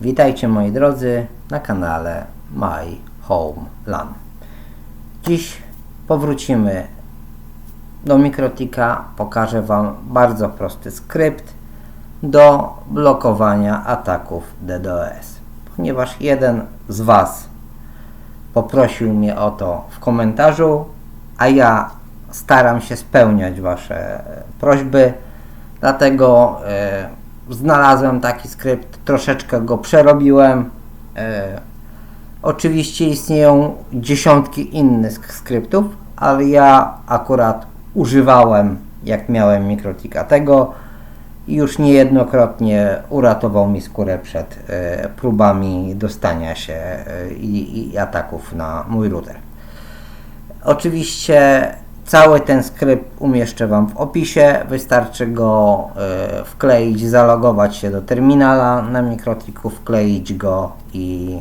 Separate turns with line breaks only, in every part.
Witajcie moi drodzy na kanale My Home LAN. Dziś powrócimy do Mikrotika. Pokażę Wam bardzo prosty skrypt do blokowania ataków DDoS. Ponieważ jeden z Was poprosił mnie o to w komentarzu, a ja staram się spełniać Wasze prośby, dlatego e, znalazłem taki skrypt, troszeczkę go przerobiłem. E, oczywiście istnieją dziesiątki innych sk- skryptów, ale ja akurat używałem, jak miałem mikrotika tego i już niejednokrotnie uratował mi skórę przed e, próbami dostania się e, i, i ataków na mój router. Oczywiście cały ten skrypt umieszczę Wam w opisie. Wystarczy go e, wkleić, zalogować się do terminala na mikrotiku, wkleić go i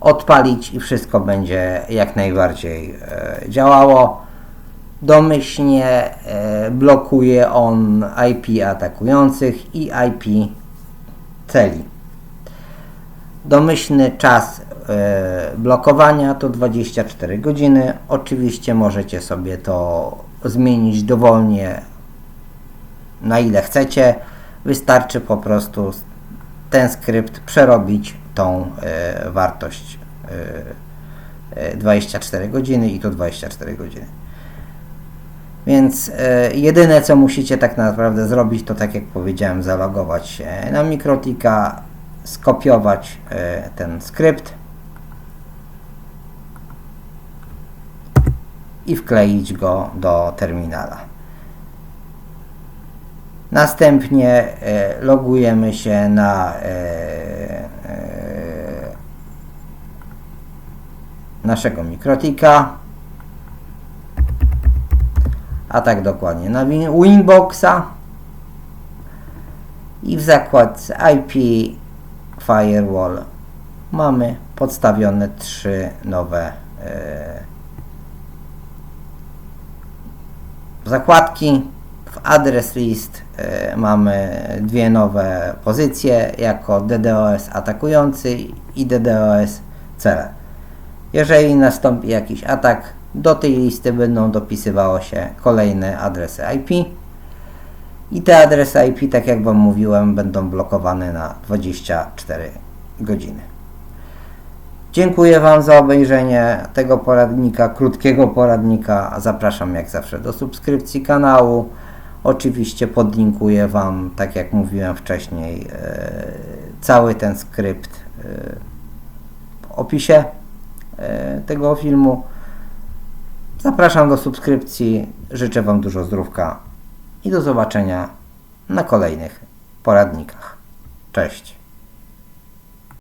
odpalić i wszystko będzie jak najbardziej e, działało. Domyślnie e, blokuje on IP atakujących i IP celi. Domyślny czas blokowania to 24 godziny. Oczywiście możecie sobie to zmienić dowolnie na ile chcecie. Wystarczy po prostu ten skrypt przerobić tą e, wartość e, e, 24 godziny i to 24 godziny. Więc e, jedyne co musicie tak naprawdę zrobić, to tak jak powiedziałem, zalogować się na Mikrotika, skopiować e, ten skrypt i wkleić go do terminala. Następnie e, logujemy się na e, e, naszego Mikrotika a tak dokładnie na Win- Winboxa i w zakładce IP Firewall mamy podstawione trzy nowe zakładki. W adres list e, mamy dwie nowe pozycje jako DDoS atakujący i DDoS cele. Jeżeli nastąpi jakiś atak, do tej listy będą dopisywało się kolejne adresy IP. I te adresy IP, tak jak Wam mówiłem, będą blokowane na 24 godziny. Dziękuję Wam za obejrzenie tego poradnika, krótkiego poradnika. Zapraszam jak zawsze do subskrypcji kanału. Oczywiście podlinkuję Wam, tak jak mówiłem wcześniej, e, cały ten skrypt e, w opisie e, tego filmu. Zapraszam do subskrypcji, życzę Wam dużo zdrówka i do zobaczenia na kolejnych poradnikach. Cześć.